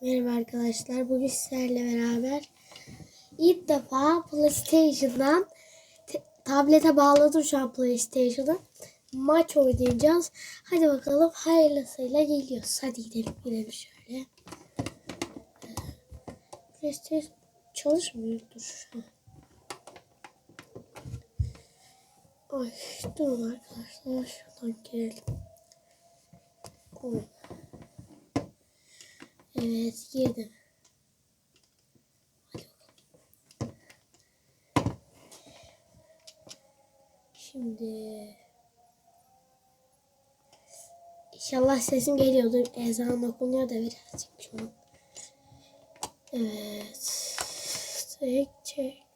Merhaba arkadaşlar. Bugün sizlerle beraber ilk defa PlayStation'dan te- tablete bağladım şu an PlayStation'ı. Maç oynayacağız. Hadi bakalım hayırlısıyla geliyoruz. Hadi gidelim gidelim şöyle. PlayStation çalışmıyor. Dur. Ha. Ay durun arkadaşlar. Şuradan girelim. Oy. Evet girdim. Şimdi İnşallah sesim geliyordur. Ezan okunuyor da birazcık şu an. Evet. Çek çek.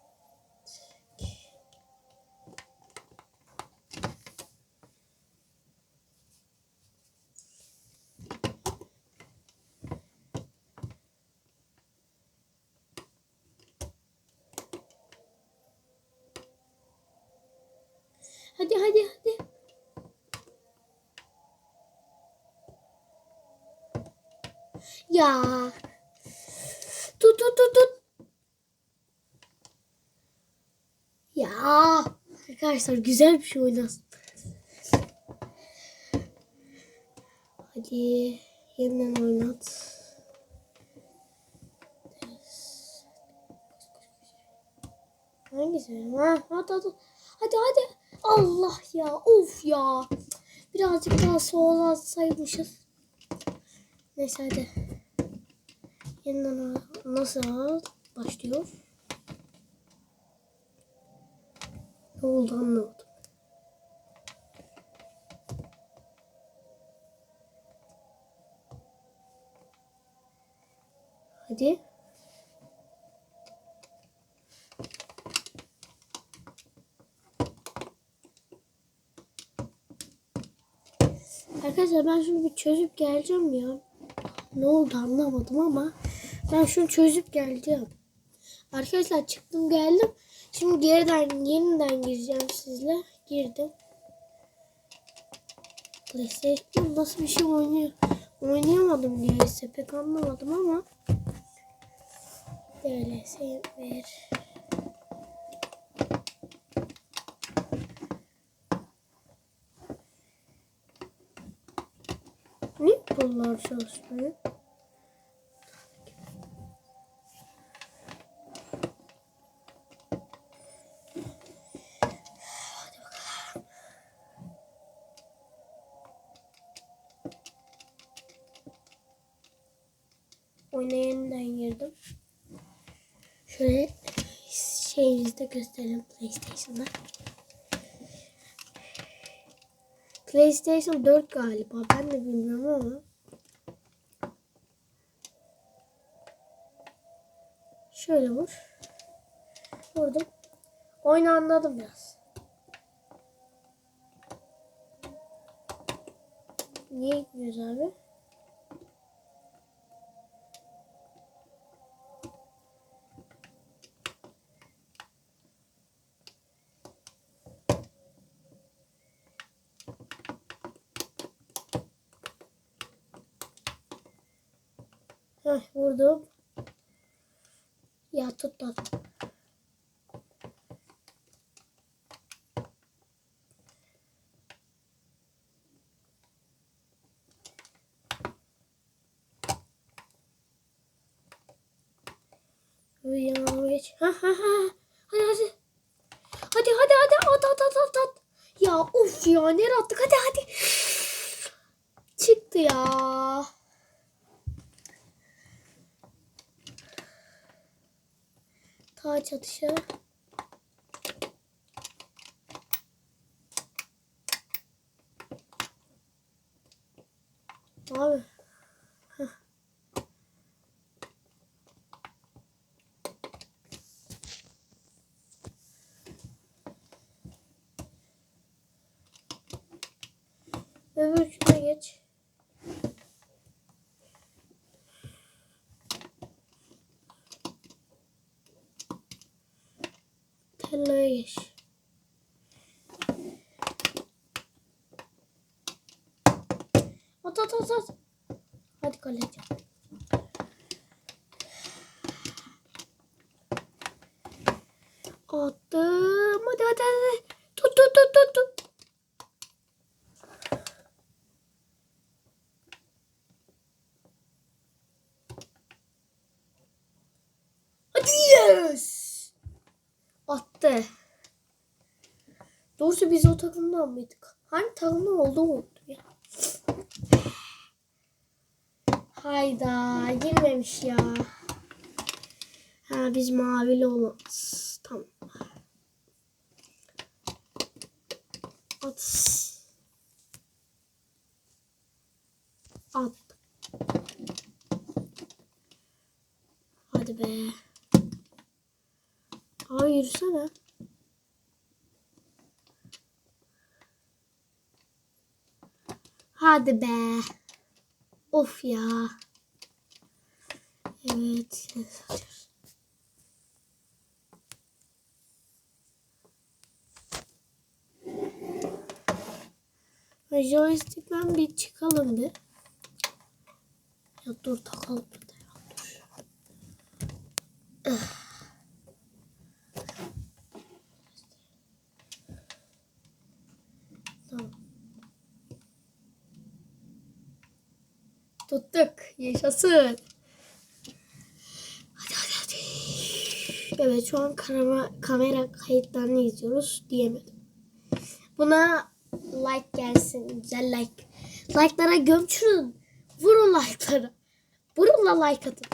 Hadi hadi hadi. Ya. Tut tut tut tut. Ya. Arkadaşlar güzel bir şey oynasın. Hadi yeniden oynat. Hangisi? Ha, hadi hadi. Hadi hadi. Allah ya. Of ya. Birazcık daha soğuk atsaymışız. Neyse hadi. Yeniden nasıl başlıyor? Ne oldu anlamadım. Hadi. Arkadaşlar ben şunu bir çözüp geleceğim ya. Ne oldu anlamadım ama ben şunu çözüp geleceğim. Arkadaşlar çıktım geldim. Şimdi geriden yeniden gireceğim sizle. Girdim. PlayStation nasıl bir şey oynuyor? Oynayamadım niyeyse pek anlamadım ama. DLS ver. Bunlar çalışmıyor? Oyuna yeniden girdim. Şöyle şeyinizde gösterelim PlayStation'da. PlayStation 4 galiba. Ben de bilmiyorum ama. Şöyle vur. Vurdum. Oyunu anladım biraz. Niye gitmiyoruz abi? Heh vurdum. Ya tut tut. Uyan geç. Ha ha ha. Hadi hadi. Hadi hadi hadi at at at at at. Ya of ya nereye attık hadi hadi. Çıktı ya. Taç atışı. Abi. Heh. beş. At at at at. Hadi kaleci. Attım. Hadi hadi hadi. Tut tut tut tut tut. Yes! Attı. Doğrusu biz o takımdan mıydık? Hangi takımdan olduğum unuttum ya. Hayda girmemiş ya. Ha biz mavili olmaz. Tamam. At. At. Hadi be. Abi yürüsene. Hadi be. Of ya. Evet. Joystick'ten bir çıkalım bir. Ya dur takalım de ya dur. Ah. Tamam. Tuttuk. Yaşasın. Hadi hadi hadi. Evet şu an kamera, kamera kayıtlarını izliyoruz diyemedim. Buna like gelsin. Güzel like. Like'lara gömçürün. Vurun like'lara. Vurun la like atın.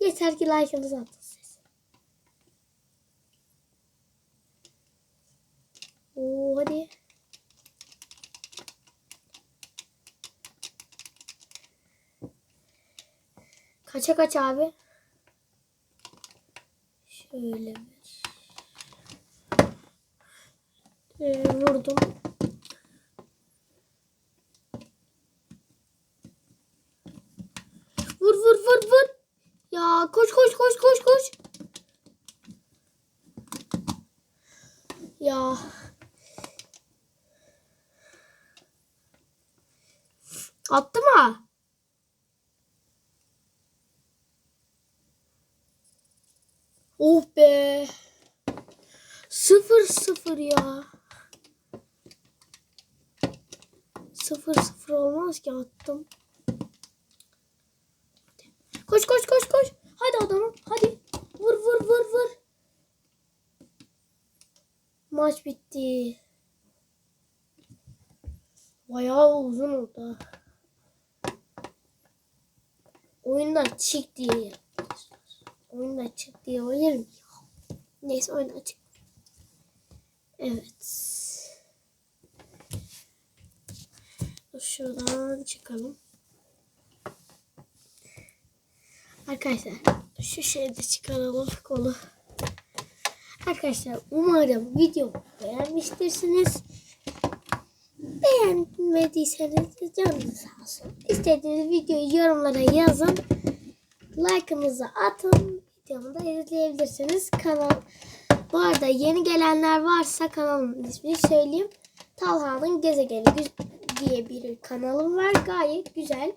Yeter ki like'ınızı atın siz. Oo hadi. Kaça kaç abi? Şöyle bir. Ee, vurdum. Vur vur vur vur. Ya koş koş koş koş koş. Ya. Attı mı? Oh be. Sıfır sıfır ya. Sıfır sıfır olmaz ki attım. Koş koş koş koş. Hadi adamım hadi. Vur vur vur vur. Maç bitti. Bayağı uzun oldu. Oyundan çık diye yapmışlar. Oyundan çık diye oynarım ya. Neyse oyundan çık. Evet. Şuradan çıkalım. Arkadaşlar şu şeyde çıkaralım kolu. Arkadaşlar umarım videomu beğenmiştirsiniz. Beğenmediyseniz de canınız sağ olsun. İstediğiniz videoyu yorumlara yazın. Like'ınızı atın. Videomu izleyebilirsiniz. Kanal bu arada yeni gelenler varsa kanalımın ismini söyleyeyim. Talha'nın Gezegeni diye bir kanalım var. Gayet güzel.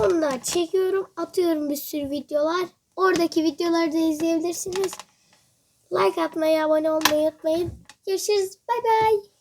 Onlar çekiyorum. Atıyorum bir sürü videolar. Oradaki videoları da izleyebilirsiniz. Like atmayı, abone olmayı unutmayın. Görüşürüz. Bay bay.